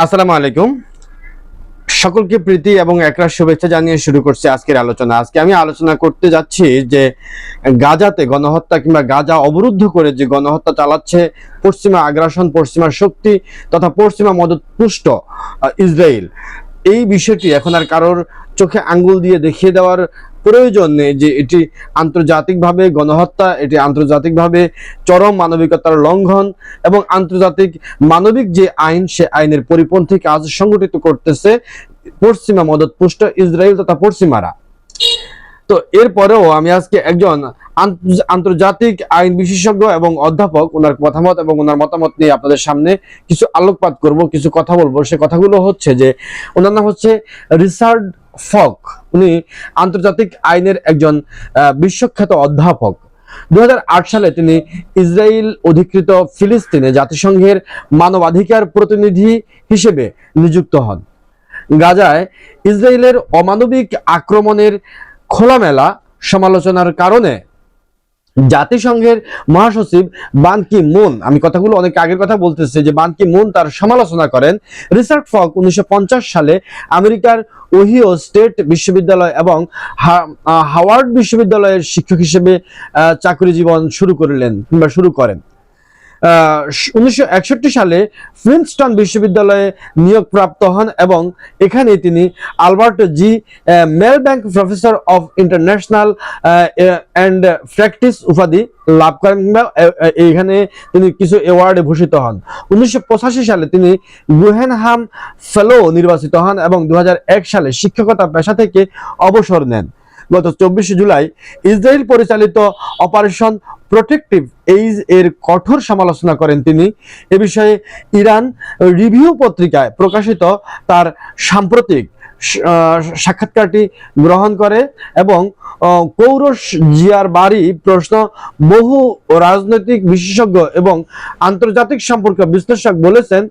আসসালামু আলাইকুম। সকলকে প্রীতি এবং একরাশ শুভেচ্ছা জানিয়ে শুরু করছি আজকের আলোচনা। আজকে আমি আলোচনা করতে যাচ্ছি যে গাজাতে গণহত্যা কিংবা গাজা অবরুদ্ধ করে যে গণহত্যা চালাচ্ছে পশ্চিমা আগ্রাসন, পশ্চিমা শক্তি তথা পশ্চিমা মদত পুষ্ট ইসরায়েল। এই বিষয়টি এখন আর কারোর চোখে আঙ্গুল দিয়ে দেখিয়ে দেওয়ার প্রয়োজন নেই যে এটি আন্তর্জাতিকভাবে গণহত্যা, এটি আন্তর্জাতিকভাবে চরম মানবিকতার লঙ্ঘন এবং আন্তর্জাতিক মানবিক যে আইন, সে আইনের পরিপন্থী কাজ সংগঠিত করতেছে পশ্চিমা মদতপুষ্ট ইসরায়েল তথা পশ্চিমারা। তো এরপরেও আমি আজকে একজন আন্তর্জাতিক আইন বিশেষজ্ঞ এবং অধ্যাপক, ওনার মতামত এবং ওনার মতামত নিয়ে আপনাদের সামনে কিছু আলোকপাত করব, কিছু কথা বলব। সে কথাগুলো হচ্ছে যে, ওনার নাম হচ্ছে রিচার্ড ফক। উনি আন্তর্জাতিক আইনের একজন বিশ্বখ্যাত অধ্যাপক। দু হাজার আট সালে তিনি ইসরায়েল অধিকৃত ফিলিস্তিনে জাতিসংঘের মানবাধিকার প্রতিনিধি হিসেবে নিযুক্ত হন। গাজায় ইসরায়েলের অমানবিক আক্রমণের খোলামেলা সমালোচনার কারণে জাতিসংঘের মহাসচিব বান কি মুন আমি কথাগুলো অনেক আগের কথা বলতেছি, যে বান কি মুন তার সমালোচনা করেন। রিচার্ড ফক উনিশশো পঞ্চাশ সালে আমেরিকার ওহিও স্টেট বিশ্ববিদ্যালয় এবং হাওয়ার্ড বিশ্ববিদ্যালয়ের শিক্ষক হিসেবে চাকরি জীবন শুরু করলেন, কিংবা শুরু করেন। উনিশশো একষট্টি সালে প্রিন্সটন বিশ্ববিদ্যালয়ে নিয়োগপ্রাপ্ত হন এবং এখানে তিনি Albert G Milbank professor of international and practice উপাধি লাভ করেন এইখানে তিনি কিছু অ্যাওয়ার্ডে ভূষিত হন। উনিশশো পঁচাশি সালে তিনি গুহেনহাম ফেলো নির্বাচিত হন এবং দু হাজার এক সালে শিক্ষকতা পেশা থেকে অবসর নেন। গত চব্বিশে জুলাই ইসরায়েল পরিচালিত অপারেশন প্রোটেক্টিভ এইজ এর কঠোর সমালোচনা করেন তিনি। এ বিষয়ে ইরান রিভিউ পত্রিকায় প্রকাশিত তার সাম্প্রতিক সাক্ষাৎকারটি গ্রহণ করে এবং কৌরস জিয়ার বাড়ি প্রশ্ন বহু রাজনৈতিক বিশেষজ্ঞ এবং আন্তর্জাতিক সম্পর্ক বিশ্লেষক বলেছেন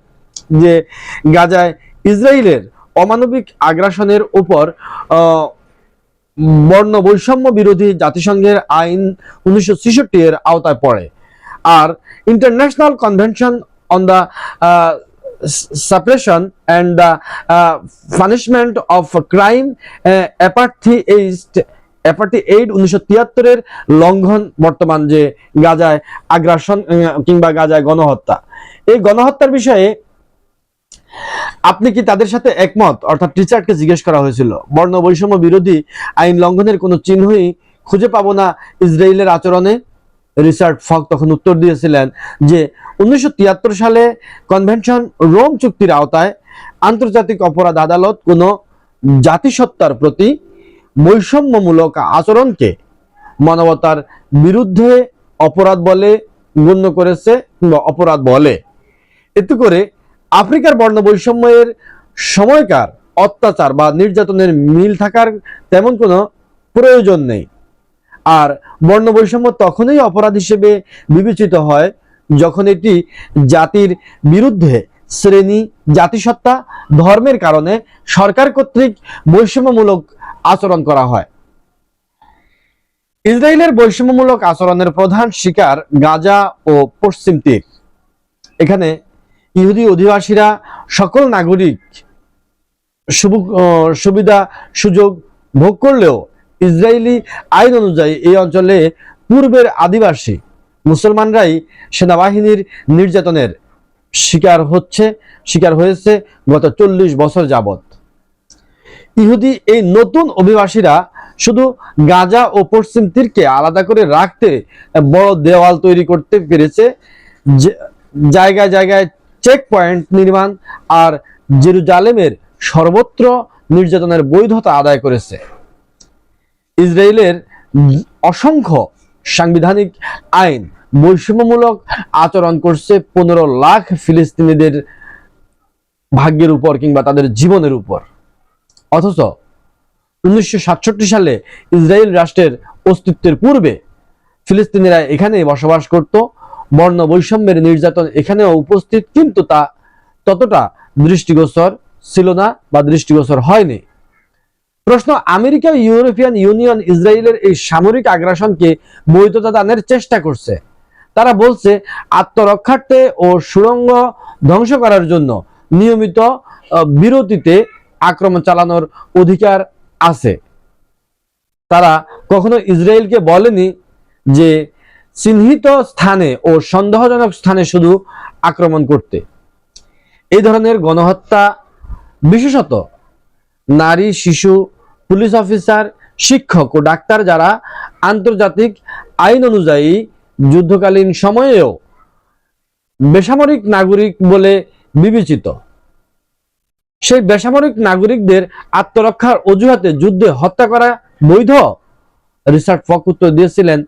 যে গাজায় ইসরায়েলের অমানবিক আগ্রাসনের উপর বর্ণ বৈষম্য বিরোধী জাতিসংঘের আইন উনিশশো ছেষট্টি এর আওতায় পড়ে। আর international convention on the suppression and the punishment of crime apartheid apartheid উনিশশো তিয়াত্তরের লঙ্ঘন বর্তমান যে গাজায় আগ্রাসন কিংবা গাজায় গণহত্যা। এই গণহত্যার বিষয়ে আপনি কি তাদের সাথে একমত? অর্থাৎ টিচারকে জিজ্ঞেস করা হয়েছিল। বর্ণ বৈষম্য বিরোধী আইন লঙ্ঘনের কোনো চিহ্নই খুঁজে পাবো না ইসরায়েলের আচরণে। রিচার্ড ফক তখন উত্তর দিয়েছিলেন যে, উনিশশো তিয়াত্তর সালে কনভেনশন রোম চুক্তির আওতায় আন্তর্জাতিক অপরাধ আদালত কোনো জাতিসত্তার প্রতি বৈষম্যমূলক আচরণকে মানবতার বিরুদ্ধে অপরাধ বলে গণ্য করেছে অপরাধ বলে। এতে করে আফ্রিকার বর্ণ বৈষম্যের সময়কার অত্যাচার বা নির্যাতনের মিল থাকার তেমন কোনো প্রয়োজন নেই। আর বর্ণ বৈষম্য তখনই অপরাধ হিসেবে বিবেচিত হয় যখন এটি জাতির বিরুদ্ধে শ্রেণি, জাতিসত্তা, ধর্মের কারণে সরকার কর্তৃক বৈষম্যমূলক আচরণ করা হয়। ইসরায়েলের বৈষম্যমূলক আচরণের প্রধান শিকার গাজা ও পশ্চিম তীর। এখানে ইহুদি অধিবাসীরা সকল নাগরিক সুবিধা, সুযোগ ভোগ করলেও ইসরায়েলি আইন অনুযায়ী এই অঞ্চলে পূর্বের আদিবাসী মুসলমানরাই সেনাবাহিনীর নির্যাতনের শিকার হচ্ছে, শিকার হয়েছে গত চল্লিশ বছর যাবৎ। ইহুদি এই নতুন অভিবাসীরা শুধু গাজা ও পশ্চিম তীরকে আলাদা করে রাখতে বড় দেওয়াল তৈরি করতে পেরেছে জায়গায় জায়গায় চেক পয়েন্ট নির্মাণ আর জেরুজালেমের সর্বত্র নির্যাতনের বৈধতা আদায় করেছে। ইসরায়েলের অসংখ্য সাংবিধানিক আইন বৈষম্যমূলক আচরণ করছে পনেরো লাখ ফিলিস্তিনিদের ভাগ্যের উপর কিংবা তাদের জীবনের উপর। অথচ উনিশশো সাতষট্টি সালে ইসরায়েল রাষ্ট্রের অস্তিত্বের পূর্বে ফিলিস্তিনিরা এখানে বসবাস করত বর্ণ বৈষম্যের নির্যাতন এখানেও উপস্থিত, কিন্তু তা ততটা দৃষ্টিগোচর ছিল না বা দৃষ্টিগোচর হয়নি। প্রশ্ন, আমেরিকা ইউরোপিয়ান ইউনিয়ন ইসরায়েলের এই সামরিক আগ্রাসনকে বৈধতা দানের চেষ্টা করছে। তারা বলছে, আত্মরক্ষার্থে ও সুড়ঙ্গ ধ্বংস করার জন্য নিয়মিত বিরতিতে আক্রমণ চালানোর অধিকার আছে। তারা কখনো ইসরায়েলকে বলেনি যে চিহ্নিত স্থানে ও সন্দেহজনক স্থানে শুধু আক্রমণ করতে। এই ধরনের গণহত্যা বিশেষত নারী, শিশু, পুলিশ অফিসার, শিক্ষক ও ডাক্তার যারা আন্তর্জাতিক আইন অনুযায়ী যুদ্ধকালীন সময়েও বেসামরিক নাগরিক বলে বিবেচিত। সেই বেসামরিক নাগরিকদের আত্মরক্ষার অজুহাতে যুদ্ধে হত্যা করা বৈধ? রিসার্চ ফক উত্তর দিয়েছিলেন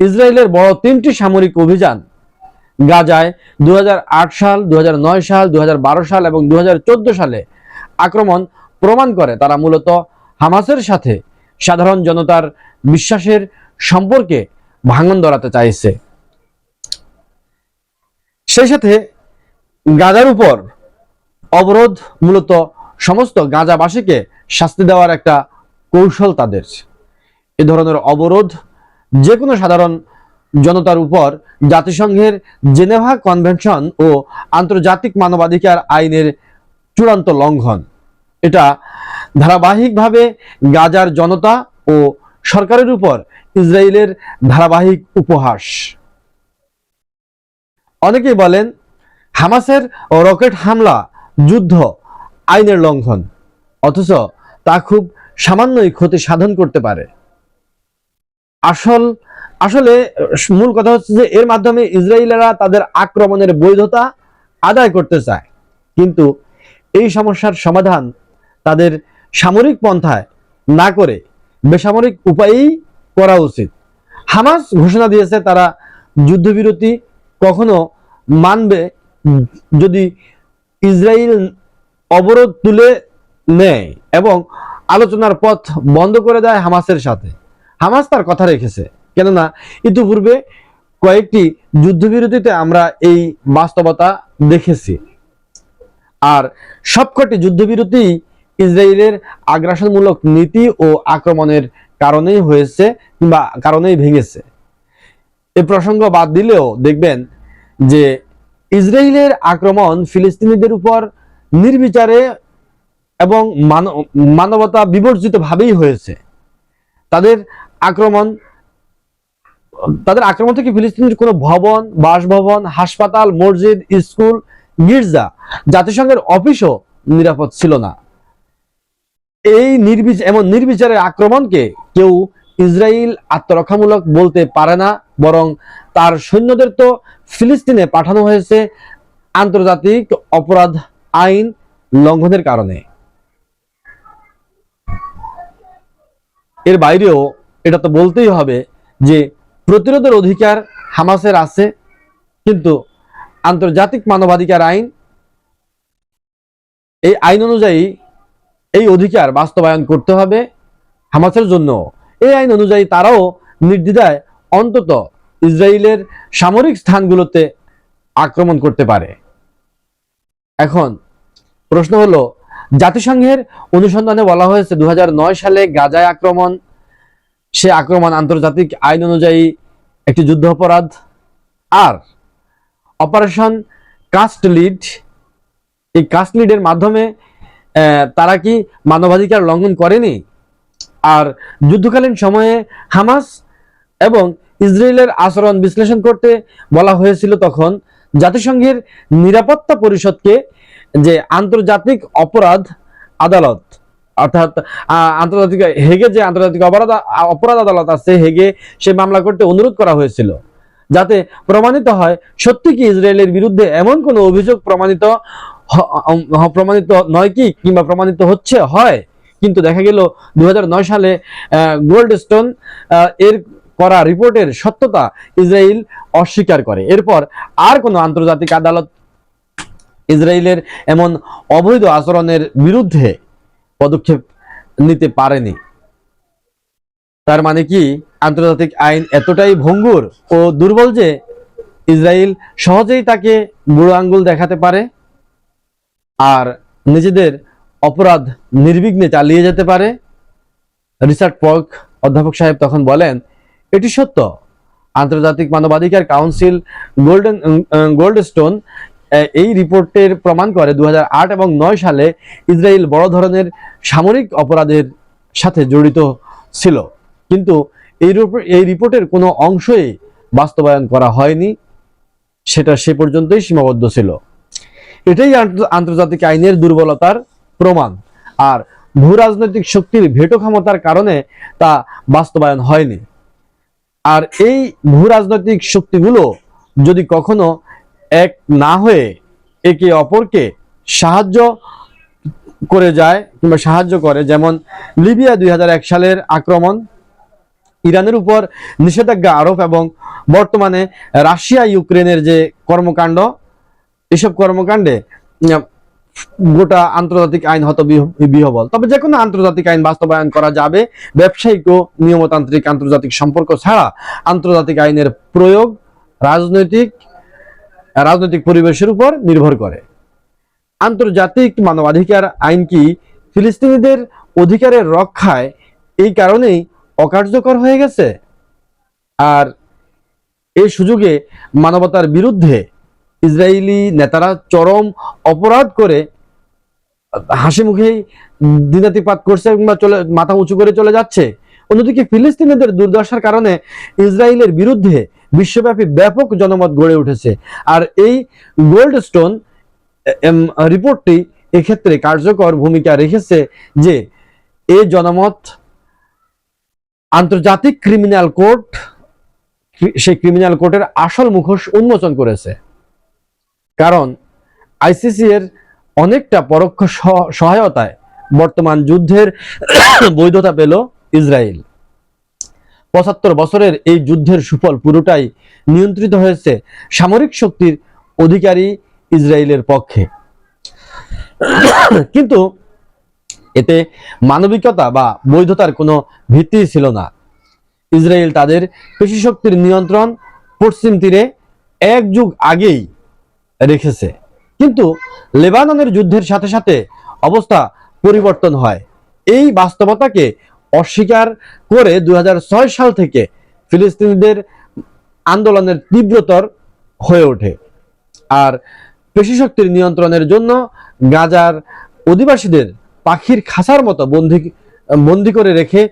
ইসরায়েলের বড় তিনটি সামরিক অভিযান। গাজায় দু হাজার আট সাল দু হাজার নয় সাল দু হাজার বারো সাল এবং দু হাজার চোদ্দ সালে আক্রমণ প্রমাণ করে তারা মূলত হামাসের সাথে সাধারণ জনতার বিশ্বাসের সম্পর্কে ভাঙন ধরাতে চাইছে। সেই সাথে গাজার উপর অবরোধ মূলত সমস্ত গাজাবাসীকে শাস্তি দেওয়ার একটা কৌশল তাদের। এ ধরনের অবরোধ যে কোনো সাধারণ জনতার উপর জাতিসংঘের জেনেভা কনভেনশন ও আন্তর্জাতিক মানবাধিকার আইনের চূড়ান্ত লঙ্ঘন। এটা ধারাবাহিকভাবে গাজার জনতা ও সরকারের উপর ইসরায়েলের ধারাবাহিক উপহাস। অনেকেই বলেন, হামাসের রকেট হামলা যুদ্ধ আইনের লঙ্ঘন, অথচ তা খুব সামান্যই ক্ষতি সাধন করতে পারে। আসল, আসলে মূল কথা হচ্ছে যে এর মাধ্যমে ইসরায়েলেরা তাদের আক্রমণের বৈধতা আদায় করতে চায়। কিন্তু এই সমস্যার সমাধান তাদের সামরিক পন্থায় না করে বেসামরিক উপায়েই করা উচিত। হামাস ঘোষণা দিয়েছে তারা যুদ্ধবিরতি কখনো মানবে, যদি ইসরায়েল অবরোধ তুলে নেয় এবং আলোচনার পথ বন্ধ করে দেয় হামাসের সাথে। হামাস তার কথা রেখেছে। কেননা, ইতিপূর্বে কয়েকটি যুদ্ধবিরতিতে আমরা এই বাস্তবতা দেখেছি। আর সবকটি যুদ্ধবিরতি ইসরায়েলের আগ্রাসনমূলক নীতি ও আক্রমণের কারণেই হয়েছে কিংবা কারণেই ভেঙেছে। এ প্রসঙ্গ বাদ দিলেও দেখবেন যে ইসরায়েলের আক্রমণ ফিলিস্তিনিদের উপর নির্বিচারে এবং মানব- মানবতা বিবর্জিত ভাবেই হয়েছে। তাদের আক্রমণ? তাদের আক্রমণ থেকে ফিলিস্তিনের কোনো ভবন, বাসভবন, হাসপাতাল, মসজিদ, স্কুল, গির্জা, জাতিসংঘের অফিসও নিরাপদ ছিল না। এই নির্বিচার এমন নির্বিচারের আক্রমণকে কেউ ইসরায়েল আত্মরক্ষামূলক বলতে পারে না, বরং তার সৈন্যদের তো ফিলিস্তিনে পাঠানো হয়েছে আন্তর্জাতিক অপরাধ আইন লঙ্ঘনের কারণে। এর বাইরেও এটা তো বলতেই হবে যে প্রতিরোধের অধিকার হামাসের আছে, কিন্তু আন্তর্জাতিক মানবাধিকার আইন এই আইন অনুযায়ী এই অধিকার বাস্তবায়ন করতে হবে হামাসের জন্য। এই আইন অনুযায়ী তারাও নির্দ্বিধায় অন্তত ইসরায়েলের সামরিক স্থানগুলোতে আক্রমণ করতে পারে। এখন প্রশ্ন হলো, জাতিসংঘের অনুসন্ধানে বলা হয়েছে দু হাজার নয় সালে গাজায় আক্রমণ সে আক্রমণ আন্তর্জাতিক আইন অনুযায়ী একটি যুদ্ধ অপরাধ। আর অপারেশন কাস্ট লিড, এই কাস্ট লিডের মাধ্যমে তারা কি মানবাধিকার লঙ্ঘন করেনি? আর যুদ্ধকালীন সময়ে হামাস এবং ইসরায়েলের আচরণ বিশ্লেষণ করতে বলা হয়েছিল তখন, জাতিসংঘের নিরাপত্তা পরিষদকে যে আন্তর্জাতিক অপরাধ আদালত। অর্থাৎ আন্তর্জাতিক, হেগে যে আন্তর্জাতিক অপরাধ অপরাধ আদালত আছে, হেগে সে মামলা করতে অনুরোধ করা হয়েছিল। যাতে প্রমাণিত হয়, সত্যি কি ইসরায়েলের বিরুদ্ধে এমন কোনো অভিযোগ প্রমাণিত প্রমাণিত নয় কি, কিংবা প্রমাণিত হচ্ছে, হয়? কিন্তু দেখা গেল দু হাজার নয় সালে গোল্ড স্টোন এর করা রিপোর্টের সত্যতা ইসরায়েল অস্বীকার করে। এরপর আর কোনো আন্তর্জাতিক আদালত ইসরায়েলের এমন অবৈধ আচরণের বিরুদ্ধে পদক্ষেপ নিতে পারেনি। তার মানে কি? আন্তর্জাতিক আইন এতটাই ভঙ্গুর ও দুর্বল যে ইসরায়েল সহজেই তাকে বুড়ো আঙ্গুল দেখাতে পারে আর নিজেদের অপরাধ নির্বিঘ্নে চালিয়ে যেতে পারে। রিচার্ড পক অধ্যাপক সাহেব তখন বলেন এটি সত্য। আন্তর্জাতিক মানবাধিকার কাউন্সিল গোল্ডেন গোল্ড স্টোন আহ, এই রিপোর্টের প্রমাণ করে দু হাজার আট এবং নয় সালে ইসরায়েল বড় ধরনের সামরিক অপরাধের সাথে জড়িত ছিল। কিন্তু এই এই রিপোর্টের কোনো অংশই বাস্তবায়ন করা হয়নি। সেটা সে পর্যন্তই সীমাবদ্ধ ছিল। এটাই আন্তর্জাতিক আইনের দুর্বলতার প্রমাণ। আর ভূ রাজনৈতিক শক্তির ভেটো ক্ষমতার কারণে তা বাস্তবায়ন হয়নি। আর এই ভূ রাজনৈতিক শক্তিগুলো যদি কখনো এক না হয়ে একে অপরকে সাহায্য করে যায় কিংবা সাহায্য করে। যেমন লিবিয়া দুই হাজার এক সালের আক্রমণ, ইরানের উপর নিষেধাজ্ঞা আরোপ এবং বর্তমানে রাশিয়া ইউক্রেনের যে কর্মকাণ্ড, এসব কর্মকাণ্ডে গোটা আন্তর্জাতিক আইন হত বিহ- বিহবল। তবে যে কোনো আন্তর্জাতিক আইন বাস্তবায়ন করা যাবে। ব্যবসায়িক ও নিয়মতান্ত্রিক আন্তর্জাতিক সম্পর্ক ছাড়া আন্তর্জাতিক আইনের প্রয়োগ, রাজনৈতিক রাজনৈতিক পরিবেশের উপর নির্ভর করে। আন্তর্জাতিক মানবাধিকার আইন কি ফিলিস্তিনিদের অধিকারের রক্ষায় এই কারণেই অকার্যকর হয়ে গেছে? আর এই সুযোগে মানবতার বিরুদ্ধে ইসরায়েলি নেতারা চরম অপরাধ করে হাসি মুখেই দিনাতিপাত করছে কিংবা চলে, মাথা উঁচু করে চলে যাচ্ছে। অন্যদিকে ফিলিস্তিনিদের দুর্দশার কারণে ইসরায়েলের বিরুদ্ধে বিশ্বব্যাপী ব্যাপক জনমত গড়ে উঠেছে। আর এই গোল্ড স্টোন রিপোর্টটি এক্ষেত্রে কার্যকর ভূমিকা রেখেছে যে এই জনমত আন্তর্জাতিক ক্রিমিনাল কোর্ট সেই ক্রিমিনাল কোর্টের আসল মুখোশ উন্মোচন করেছে। কারণ আইসিসি এর অনেকটা পরোক্ষ সহ- সহায়তায় বর্তমান যুদ্ধের বৈধতা পেল ইসরায়েল। পঁচাত্তর বছরের এই যুদ্ধের সুফল পুরোটাই নিয়ন্ত্রিত হয়েছে সামরিক শক্তির অধিকারী ইসরায়েলের পক্ষে। কিন্তু এতে মানবিকতা বা বৈধতার কোনো ভিত্তি ছিল না। ইসরায়েল তাদের পেশি শক্তির নিয়ন্ত্রণ পশ্চিম তীরে এক যুগ আগেই রেখেছে। কিন্তু লেবাননের যুদ্ধের সাথে সাথে অবস্থা পরিবর্তন হয়। এই বাস্তবতাকে অস্বীকার করে দু হাজার ছয় সাল থেকে ফিলিস্তিনিদের আন্দোলনের তীব্রতর হয়ে ওঠে। আর পেশি শক্তির নিয়ন্ত্রণের জন্য গাজার অধিবাসীদের পাখির খাসার মতো বন্দি বন্দি করে রেখে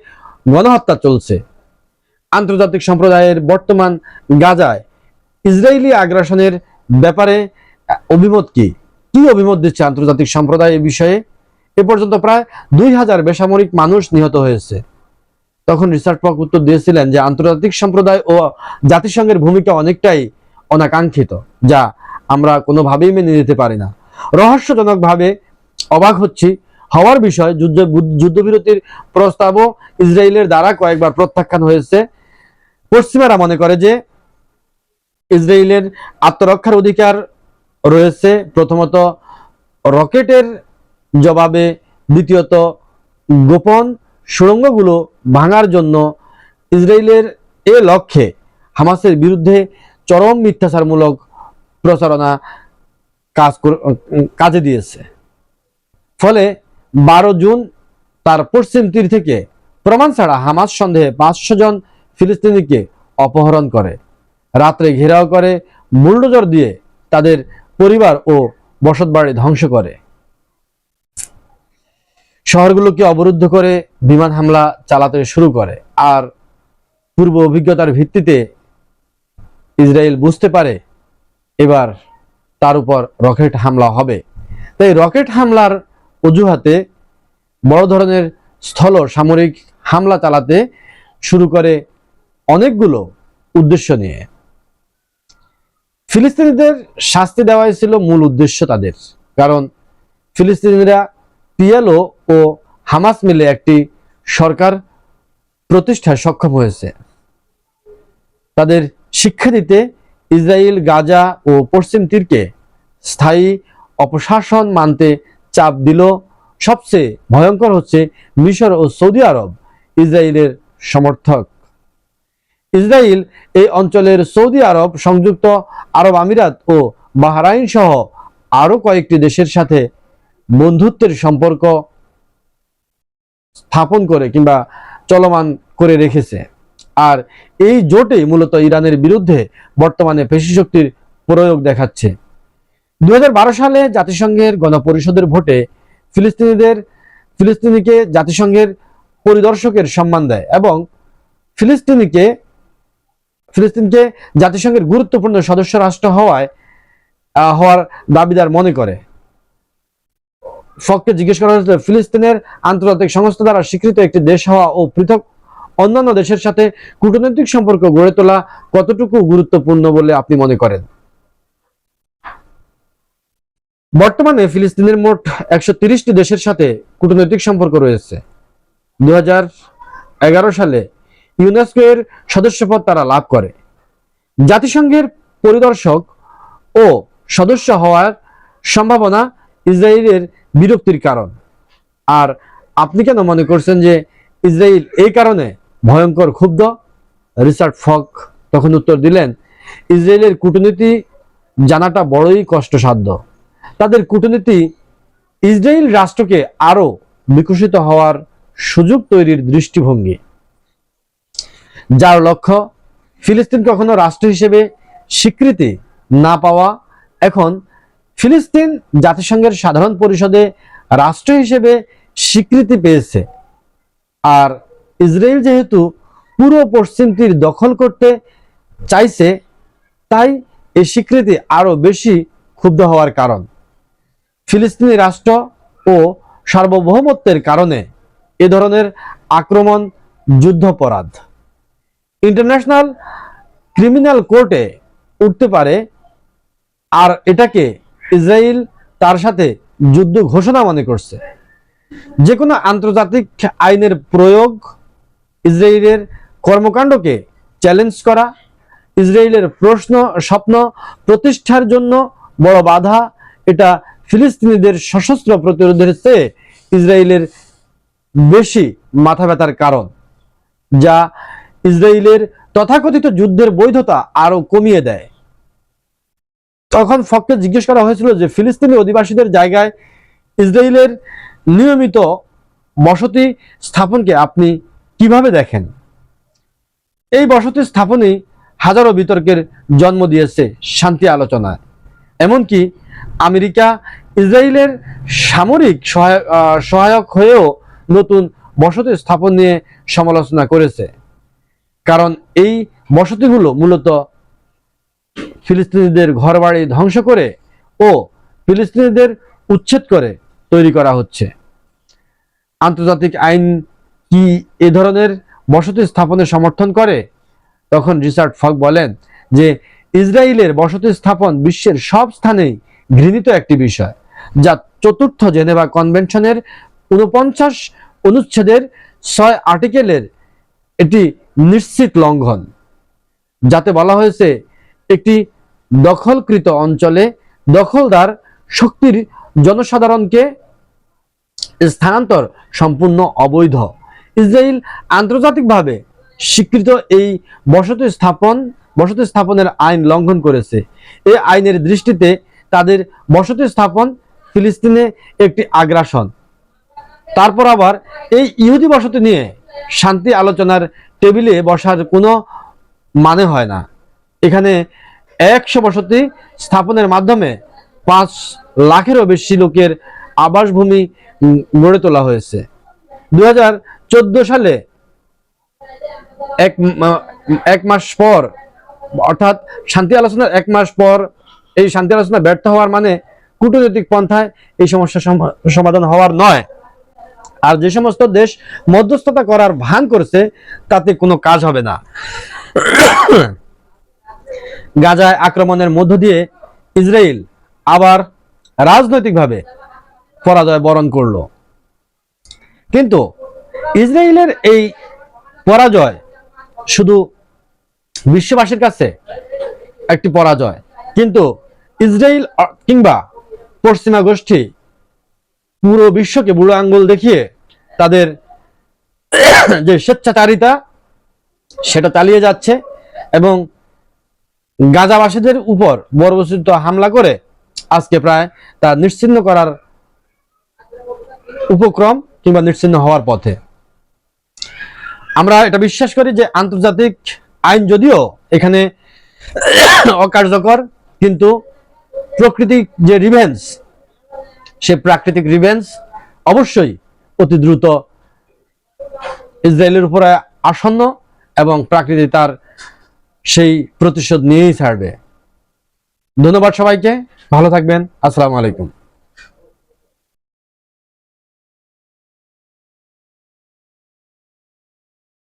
গণহত্যা চলছে। আন্তর্জাতিক সম্প্রদায়ের বর্তমান গাজায় ইসরায়েলি আগ্রাসনের ব্যাপারে অভিমত কি? কি অভিমত দিচ্ছে আন্তর্জাতিক সম্প্রদায় এই বিষয়ে? এ পর্যন্ত প্রায় দুই হাজার বেসামরিক মানুষ নিহত হয়েছে। তখন রিসার্চ পক উত্তর দিয়েছিলেন যে আন্তর্জাতিক সম্প্রদায় ও জাতিসংঘের ভূমিকা অনেকটাই অনাকাঙ্ক্ষিত, যা আমরা কোনোভাবেই মেনে নিতে পারি না। রহস্যজনকভাবে অবাক হচ্ছি হওয়ার বিষয় যুদ্ধ, যুদ্ধবিরতির প্রস্তাবও ইসরায়েলের দ্বারা কয়েকবার প্রত্যাখ্যান হয়েছে। পশ্চিমারা মনে করে যে ইসরায়েলের আত্মরক্ষার অধিকার রয়েছে, প্রথমত রকেটের জবাবে দ্বিতীয়ত গোপন সুড়ঙ্গগুলো ভাঙার জন্য ইসরায়েলের এ লক্ষ্যে হামাসের বিরুদ্ধে চরম মিথ্যাচারমূলক প্রচারণা কাজ কাজে দিয়েছে। ফলে বারো জুন তার পশ্চিম তীর থেকে প্রমাণ ছাড়া হামাস সন্দেহে পাঁচশো জন ফিলিস্তিনিকে অপহরণ করে। রাত্রে ঘেরাও করে বুলডোজার দিয়ে তাদের পরিবার ও বসতবাড়ি ধ্বংস করে। শহরগুলোকে অবরুদ্ধ করে বিমান হামলা চালাতে শুরু করে। আর পূর্ব অভিজ্ঞতার ভিত্তিতে ইসরায়েল বুঝতে পারে এবার তার উপর রকেট হামলা হবে। তাই রকেট হামলার অজুহাতে বড় ধরনের স্থল সামরিক হামলা চালাতে শুরু করে অনেকগুলো উদ্দেশ্য নিয়ে। ফিলিস্তিনিদের শাস্তি দেওয়াই ছিল মূল উদ্দেশ্য তাদের। কারণ ফিলিস্তিনিরা পিএলও ও হামাস মিলে একটি সরকার প্রতিষ্ঠায় সক্ষম হয়েছে। তাদের শিক্ষা দিতে ইসরায়েল, গাজা ও পশ্চিম তীরকে স্থায়ী অপশাসন মানতে চাপ দিল। সবচেয়ে ভয়ঙ্কর হচ্ছে মিশর ও সৌদি আরব, ইসরায়েলের সমর্থক। ইসরায়েল এই অঞ্চলের সৌদি আরব, সংযুক্ত আরব আমিরাত ও বাহরাইন সহ আরও কয়েকটি দেশের সাথে বন্ধুত্বের সম্পর্ক স্থাপন করে কিংবা চলমান করে রেখেছে। আর এই জোটে মূলত ইরানের বিরুদ্ধে বর্তমানে পেশি শক্তির প্রয়োগ দেখাচ্ছে। দুই হাজার বারো সালে জাতিসংঘের গণপরিষদের ভোটে ফিলিস্তিনিদের ফিলিস্তিনিকে জাতিসংঘের পরিদর্শকের সম্মান দেয় এবং ফিলিস্তিনিকে ফিলিস্তিনকে জাতিসংঘের গুরুত্বপূর্ণ সদস্য রাষ্ট্র হওয়ায় হওয়ার দাবিদার মনে করে। ফককে জিজ্ঞেস করা হয়েছিল, ফিলিস্তিনের আন্তর্জাতিক সংস্থা দ্বারা স্বীকৃত একটি দেশ হওয়া ও পৃথক অন্যান্য দেশের সাথে কূটনৈতিক সম্পর্ক গড়ে তোলা কতটুকু গুরুত্বপূর্ণ বলে আপনি মনে করেন? বর্তমানে ফিলিস্তিনের মোট একশো দেশের সাথে কূটনৈতিক সম্পর্ক রয়েছে। দু হাজার এগারো সালে ইউনেস্কো এর সদস্যপদ তারা লাভ করে। জাতিসংঘের পরিদর্শক ও সদস্য হওয়ার সম্ভাবনা ইসরায়েলের বিরক্তির কারণ। আর আপনি কেন মনে করছেন যে ইসরায়েল এই কারণে ভয়ঙ্কর ক্ষুব্ধ? রিচার্ড ফক তখন উত্তর দিলেন, ইসরায়েলের কূটনীতি জানাটা বড়ই কষ্টসাধ্য। তাদের কূটনীতি ইসরায়েল রাষ্ট্রকে আরও বিকশিত হওয়ার সুযোগ তৈরির দৃষ্টিভঙ্গি। যার লক্ষ্য, ফিলিস্তিন কখনো রাষ্ট্র হিসেবে স্বীকৃতি না পাওয়া, এখন ফিলিস্তিন জাতিসংঘের সাধারণ পরিষদে রাষ্ট্র হিসেবে স্বীকৃতি পেয়েছে। আর ইসরায়েল যেহেতু পুরো পশ্চিম তীর দখল করতে চাইছে, তাই এই স্বীকৃতি আরও বেশি ক্ষুব্ধ হওয়ার কারণ। ফিলিস্তিনি রাষ্ট্র ও সার্বভৌমত্বের কারণে এ ধরনের আক্রমণ যুদ্ধাপরাধ। ইন্টারন্যাশনাল ক্রিমিনাল কোর্টে উঠতে পারে, আর এটাকে ইসরায়েল তার সাথে যুদ্ধ ঘোষণা মনে করছে। যে কোনো আন্তর্জাতিক আইনের প্রয়োগ ইসরায়েলের কর্মকাণ্ডকে চ্যালেঞ্জ করা ইসরায়েলের প্রশ্ন, স্বপ্ন প্রতিষ্ঠার জন্য বড় বাধা, এটা ফিলিস্তিনিদের সশস্ত্র প্রতিরোধের চেয়ে ইসরায়েলের বেশি মাথা ব্যথার কারণ, যা ইসরায়েলের তথাকথিত যুদ্ধের বৈধতা আরও কমিয়ে দেয়। তখন ফককে জিজ্ঞেস করা হয়েছিল যে ফিলিস্তিনি অধিবাসীদের জায়গায় ইসরায়েলের নিয়মিত বসতি স্থাপনকে আপনি কীভাবে দেখেন? এই বসতি স্থাপনই হাজারো বিতর্কের জন্ম দিয়েছে শান্তি আলোচনায়। এমনকি আমেরিকা ইসরায়েলের সামরিক সহায়ক হয়েও নতুন বসতি স্থাপন নিয়ে সমালোচনা করেছে। কারণ এই বসতিগুলো মূলত ফিলিস্তিনিদের ঘরবাড়ি ধ্বংস করে ও ফিলিস্তিনিদের উচ্ছেদ করে তৈরি করা হচ্ছে। আন্তর্জাতিক আইন কি এ ধরনের বসতি স্থাপনের সমর্থন করে? তখন রিচার্ড ফক বলেন যে, ইসরায়েলের বসতি স্থাপন বিশ্বের সব স্থানেই ঘৃণিত একটি বিষয়, যা চতুর্থ জেনেভা কনভেনশনের উনপঞ্চাশ অনুচ্ছেদের ছয় আর্টিকেলের এটি নিশ্চিত লঙ্ঘন, যাতে বলা হয়েছে একটি দখলকৃত অঞ্চলে দখলদার শক্তির জনসাধারণকে স্থানান্তর সম্পূর্ণ অবৈধ। ইসরায়েল আন্তর্জাতিকভাবে স্বীকৃত এই বসতি স্থাপন, বসতি স্থাপনের আইন লঙ্ঘন করেছে। এই আইনের দৃষ্টিতে তাদের বসতি স্থাপন ফিলিস্তিনে একটি আগ্রাসন। তারপর আবার এই ইহুদি বসতি নিয়ে শান্তি আলোচনার টেবিলে বসার কোনো মানে হয় না। এখানে একশো বসতি স্থাপনের মাধ্যমে পাঁচ লাখেরও বেশি লোকের আবাসভূমি গড়ে তোলা হয়েছে। দু হাজার চোদ্দ সালে এক এক মাস পর, অর্থাৎ শান্তি আলোচনার এক মাস পর এই শান্তি আলোচনা ব্যর্থ হওয়ার মানে কূটনৈতিক পন্থায় এই সমস্যা সম- সমাধান হওয়ার নয়। আর যে সমস্ত দেশ মধ্যস্থতা করার ভান করছে, তাতে কোনো কাজ হবে না। গাজায় আক্রমণের মধ্য দিয়ে ইসরায়েল আবার রাজনৈতিকভাবে পরাজয় বরণ করল। কিন্তু ইসরায়েলের এই পরাজয় শুধু বিশ্ববাসীর কাছে একটি পরাজয়, কিন্তু ইসরায়েল কিংবা পশ্চিমা গোষ্ঠী পুরো বিশ্বকে বুড়ো আঙ্গুল দেখিয়ে তাদের যে স্বেচ্ছাচারিতা, সেটা চালিয়ে যাচ্ছে এবং গাজাবাসীদের উপর বর্বচিত হামলা করে আজকে প্রায় তা নিশ্চিহ্ন করার উপক্রম কিংবা নিশ্চিহ্ন হওয়ার পথে। আমরা এটা বিশ্বাস করি যে আন্তর্জাতিক আইন যদিও এখানে অকার্যকর, কিন্তু প্রাকৃতিক যে রিভেন্স সে প্রাকৃতিক রিভেন্স অবশ্যই অতি দ্রুত ইসরায়েলের উপরে আসন্ন এবং প্রাকৃতি তার সেই প্রতিশোধ নিয়েই ছাড়বে। ধন্যবাদ সবাইকে। ভালো থাকবেন। আসসালামু আলাইকুম।